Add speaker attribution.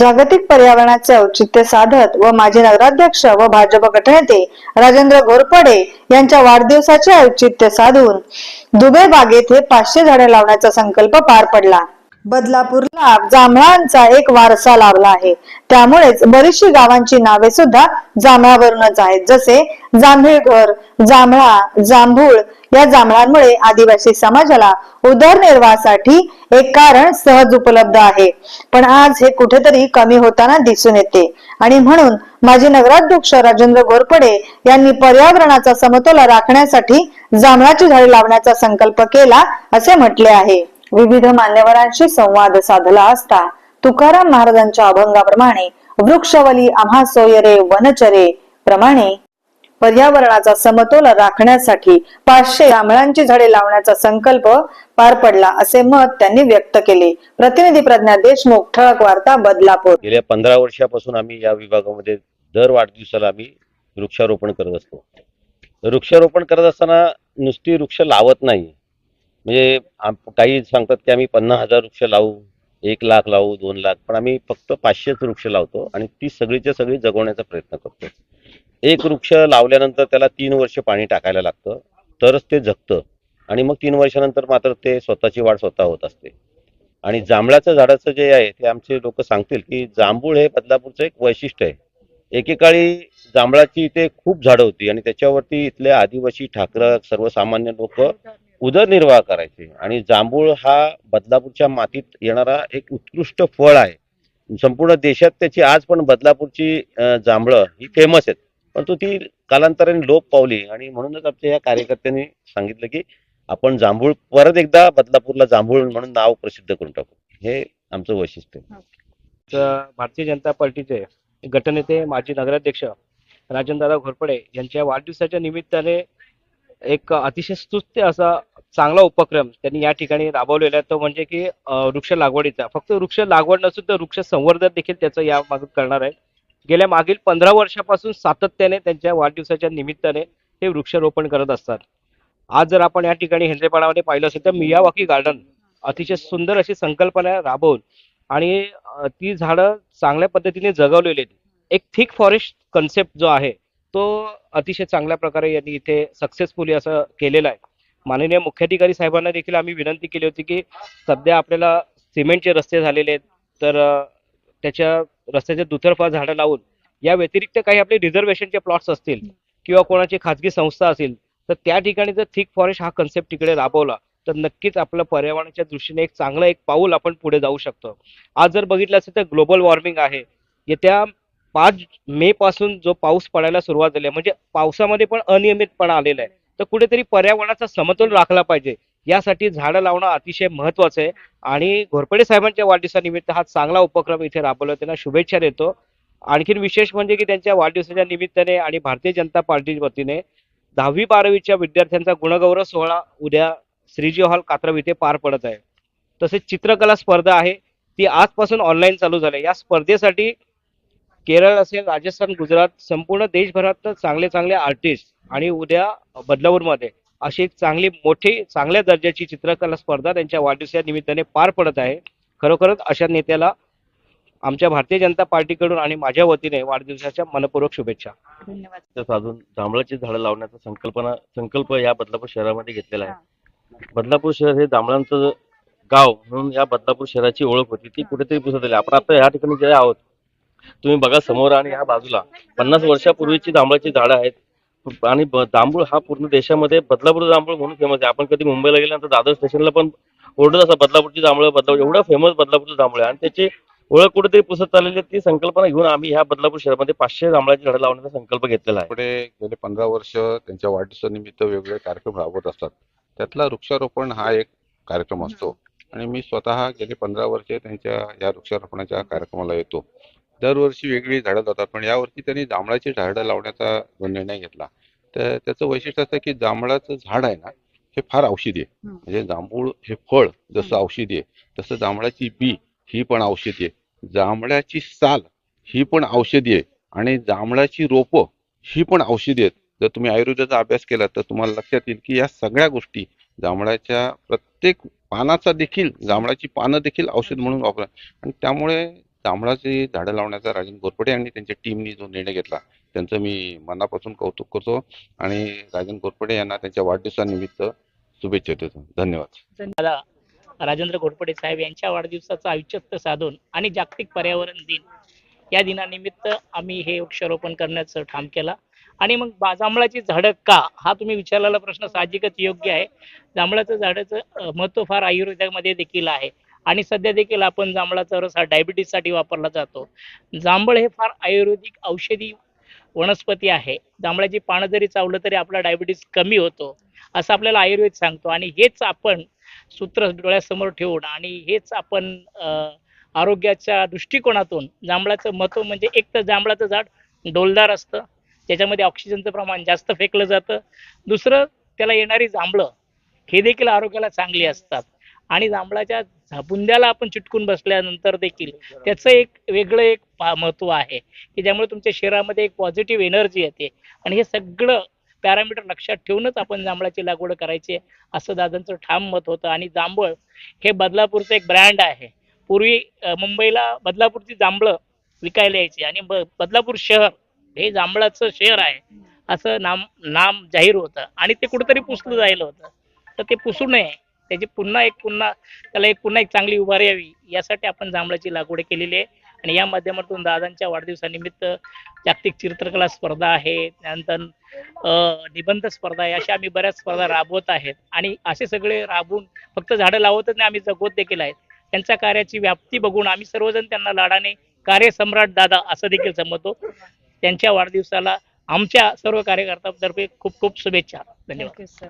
Speaker 1: जागतिक पर्यावरणाचे औचित्य साधत व माजी नगराध्यक्ष व भाजप गटनेते राजेंद्र घोरपडे यांच्या वाढदिवसाचे औचित्य साधून दुबे बागेत हे पाचशे झाडे लावण्याचा संकल्प पार पडला. बदलापूरला जांभळांचा एक वारसा लाभला आहे. त्यामुळेच बरीचशी गावांची नावे सुद्धा जांभळावरूनच आहेत. जसे जांभळघर जांभळा जांभूळ या जांभळांमुळे आदिवासी समाजाला उदरनिर्वाहासाठी एक कारण सहज उपलब्ध आहे. पण आज हे कुठेतरी कमी होताना दिसून येते. आणि म्हणून माजी नगराध्यक्ष राजेंद्र घोरपडे यांनी पर्यावरणाचा समतोल राखण्यासाठी जांभळाची झाडे लावण्याचा संकल्प केला असे म्हटले आहे. विविध मान्यवरांशी संवाद साधला असता तुकाराम महाराजांच्या अभंगाप्रमाणे वृक्षवली आम्हा सोयरे वनचरे प्रमाणे पर्यावरणाचा समतोल राखण्यासाठी पाचशे जांभळांची झाडे लावण्याचा संकल्प पार पडला असे मत त्यांनी व्यक्त केले. प्रतिनिधी प्रज्ञा देशमुख ठळक वार्ता बदलापूर.
Speaker 2: गेल्या पंधरा वर्षापासून आम्ही या विभागामध्ये दर वाढदिवसाला आम्ही वृक्षारोपण करत असतो. वृक्षारोपण करत असताना नुसती वृक्ष लावत नाही. म्हणजे काही सांगतात की आम्ही पन्नास हजार वृक्ष लावू एक लाख लावू दोन लाख पण आम्ही फक्त पाचशेच वृक्ष लावतो आणि ती सगळीच्या सगळी जगवण्याचा प्रयत्न करतो. एक वृक्ष लावल्यानंतर त्याला तीन वर्ष पाणी टाकायला लागतं तरच ते जगतं आणि मग तीन वर्षानंतर मात्र ते स्वतःची वाढ स्वतः होत असते. आणि जांभळाचं झाडाचं जे आहे ते आमचे लोक सांगतील की जांभूळ हे बदलापूरचं एक वैशिष्ट्य आहे. एकेकाळी जांभळाची इथे खूप झाडं होती आणि त्याच्यावरती इथले आदिवासी ठाकर सर्वसामान्य लोक उदरनिर्वाह करायचे. आणि जांभूळ हा बदलापूरच्या मातीत येणारा एक उत्कृष्ट फळ आहे. संपूर्ण देशात त्याची आज पण बदलापूरची जांभळं ही फेमस आहेत. परंतु ती कालांतराने लोप पावली. आणि म्हणूनच आमच्या या कार्यकर्त्यांनी सांगितलं की आपण जांभूळ परत एकदा बदलापूरला जांभूळ म्हणून नाव प्रसिद्ध करून टाकू. हे आमचं वैशिष्ट्य
Speaker 3: तर भारतीय जनता पार्टीचे गटनेते माजी नगराध्यक्ष राजनदादा घोरपडे यांच्या वाढदिवसाच्या निमित्ताने एक अतिशय स्तुत्य असा चांगला उपक्रम त्यांनी या ठिकाणी राबवलेला आहे. तो म्हणजे की वृक्ष लागवडीचा. फक्त वृक्ष लागवड नसून तर वृक्ष संवर्धन देखील त्याचं या मागे करणार आहे. गेल्या मागील पंधरा वर्षापासून सातत्याने त्यांच्या वाढदिवसाच्या निमित्ताने हे वृक्षारोपण करत असतात. आज जर आपण या ठिकाणी हेंद्रेपाडामध्ये पाहिलं असेल तर मियावाकी गार्डन अतिशय सुंदर अशी संकल्पना राबवून आणि ती झाडं चांगल्या पद्धतीने जगवलेली आहेत. एक थिक फॉरेस्ट कन्सेप्ट जो आहे तो अतिशय चांगल्या प्रकारे यांनी इथे सक्सेसफुली असं केलेलं आहे. माननीय मुख्याधिकारी साहेबांना देखील आम्ही विनंती केली होती की सध्या आपल्याला सिमेंटचे रस्ते झालेले आहेत तर त्याच्या रस्त्याच्या दुतर्फा झाडं लावून या व्यतिरिक्त काही आपले रिझर्वेशनचे प्लॉट्स असतील किंवा कोणाची खाजगी संस्था असेल तर त्या ठिकाणी जर थिक फॉरेस्ट हा कन्सेप्ट तिकडे राबवला तर नक्कीच आपलं पर्यावरणाच्या दृष्टीने एक चांगलं एक पाऊल आपण पुढे जाऊ शकतो. आज जर बघितलं असेल तर ग्लोबल वॉर्मिंग आहे. येत्या पाच मे पासून जो पाऊस पडायला सुरुवात झाली आहे म्हणजे पावसामध्ये पण अनियमितपणा आलेला आहे. तर कुठेतरी पर्यावरणाचा समतोल राखला पाहिजे. यासाठी झाडं लावणं अतिशय महत्वाचं आहे. आणि घोरपडे साहेबांच्या वाढदिवसानिमित्त हा चांगला उपक्रम इथे राबवला. त्यांना शुभेच्छा देतो. आणखीन विशेष म्हणजे की त्यांच्या वाढदिवसाच्या निमित्ताने आणि भारतीय जनता पार्टी वतीने दहावी बारावीच्या विद्यार्थ्यांचा गुणगौरव सोहळा उद्या श्रीजी हॉल कात्रव इथे पार पडत आहे. तसेच चित्रकला स्पर्धा आहे. ती आजपासून ऑनलाईन चालू झाली या स्पर्धेसाठी केरळ असेल राजस्थान गुजरात संपूर्ण देशभरात चांगले चांगले आर्टिस्ट आणि उद्या बदलापूरमध्ये अशी एक चांगली मोठी चांगल्या दर्जाची चित्रकला स्पर्धा त्यांच्या वाढदिवसा निमित्ताने पार पडत आहे. खरोखरच अशा नेत्याला आमच्या भारतीय जनता पार्टीकडून आणि माझ्या वतीने वाढदिवसाच्या मनपूर्वक शुभेच्छा.
Speaker 1: धन्यवाद.
Speaker 2: साधून जांभळाची झाडं लावण्याचा संकल्पना संकल्प या बदलापूर शहरामध्ये घेतलेला आहे. बदलापूर शहर हे जांभळांचं गाव म्हणून या बदलापूर शहराची ओळख होती. ती कुठेतरी पुसत आली. आपण आता या ठिकाणी जे आहोत तुम्ही बघा समोर आणि या बाजूला. पन्नास वर्षापूर्वीची जांभळाची झाडं आहेत. आणि जांभूळ हा पूर्ण देशामध्ये बदलापूर जांभूळ म्हणून फेमस आहे. आपण कधी मुंबईला गेल्यानंतर दादर स्टेशनला पण ओरडत असा बदलापूरची जांभळं बदलापूर एवढं फेमस बदलापूरचं जांभूळ आहे. आणि त्याची ओळख कुठेतरी पुसत चाललेली ती संकल्पना घेऊन आम्ही ह्या बदलापूर शहरामध्ये पाचशे जांभळाची झाडं लावण्याचा संकल्प घेतलेला आहे.
Speaker 4: पुढे गेले पंधरा वर्ष त्यांच्या वाढदिवसानिमित्त वेगवेगळे कार्यक्रम राबवत असतात. त्यातला वृक्षारोपण हा एक कार्यक्रम असतो. आणि मी स्वतः गेले पंधरा वर्षे त्यांच्या या वृक्षारोपणाच्या कार्यक्रमाला येतो. दरवर्षी वेगळी झाडं लावतात पण यावर्षी त्यांनी जांभळाची झाडं लावण्याचा निर्णय घेतला तर त्याचं वैशिष्ट्य असं की जांभळाचं झाड आहे ना हे फार औषधी आहे. म्हणजे जांभूळ हे फळ जसं औषधी आहे तसं जांभळाची बी ही पण औषधी आहे. जांभळाची साल ही पण औषधी आहे आणि जांभळाची रोपं ही पण औषधी आहेत. जर तुम्ही आयुर्वेदाचा अभ्यास केला तर तुम्हाला लक्षात येईल की या सगळ्या गोष्टी जांभळाच्या प्रत्येक पानाचा देखील जांभळाची पानं देखील औषध म्हणून वापरा आणि त्यामुळे जांभळाची झाडं लावण्याचा राजन गोरपडे आणि त्यांच्या टीमनी जो निर्णय घेतला त्यांचं मी मनापासून कौतुक करतो आणि राजन गोरपडे यांना त्यांच्या वाढदिवसानिमित्त शुभेच्छा देतो. धन्यवाद.
Speaker 5: राजेंद्र घोरपडे साहेब यांच्या वाढदिवसाचं औचित्य साधून आणि जागतिक पर्यावरण दिन या दिनानिमित्त आम्ही हे वृक्षारोपण करण्याचं ठाम केला. आणि मग जांभळाची झाडं का? हा तुम्ही विचारलेला प्रश्न साहजिकच योग्य आहे. जांभळाचं झाडाचं महत्त्व महत्त्व फार आयुर्वेदामध्ये देखील आहे. आणि सध्या देखील आपण जांभळाचा रस हा डायबिटीससाठी वापरला जातो. जांभळ हे फार आयुर्वेदिक औषधी वनस्पती आहे. जांभळाची पानं जरी चावलं तरी आपला डायबिटीस कमी होतो असं आपल्याला आयुर्वेद सांगतो. आणि हेच आपण सूत्र डोळ्यासमोर ठेवून आणि हेच आपण आरोग्याच्या दृष्टिकोनातून जांभळाचं महत्त्व म्हणजे एक तर जांभळाचं झाड डोलदार असतं त्याच्यामध्ये ऑक्सिजनचं प्रमाण जास्त फेकलं जातं. दुसरं त्याला येणारी जांभळं हे देखील आरोग्याला चांगली असतात. आणि जांभळाच्या झापुंद्याला आपण चिटकून बसल्यानंतर देखील त्याचं एक वेगळं एक महत्त्व आहे की ज्यामुळे तुमच्या शरीरामध्ये एक पॉझिटिव्ह एनर्जी येते. आणि हे सगळं पॅरामीटर लक्षात ठेवूनच आपण जांभळाची लागवड करायची असं दादांचं ठाम मत होतं. आणि जांभळ हे बदलापूरचं एक ब्रँड आहे. पूर्वी मुंबईला बदलापूरची जांभळं विकायला यायची. आणि ब- बदलापूर शहर हे जांभळाचं शहर आहे असं नाम नाम जाहीर होतं. आणि ते कुठंतरी पुसलं जायला होतं. तर ते पुसू नये. त्याची पुन्हा एक पुन्हा त्याला एक पुन्हा एक चांगली उभारी यावी. यासाठी आपण जांभळाची लागवड केलेली आहे. आणि या माध्यमातून दादांच्या वाढदिवसानिमित्त जागतिक चित्रकला स्पर्धा आहे. त्यानंतर निबंध स्पर्धा आहे. अशा आम्ही बऱ्याच स्पर्धा राबवत आहेत. आणि असे सगळे राबवून फक्त झाडं लावतच नाही आम्ही जगवत देखील आहेत. त्यांच्या कार्याची व्याप्ती बघून आम्ही सर्वजण त्यांना लाडाने कार्यसम्राट दादा असं देखील समजतो त्यांच्या वाढदिवसाला आमच्या सर्व कार्यकर्त्यांतर्फे खूप खूप शुभेच्छा. धन्यवाद.
Speaker 6: सर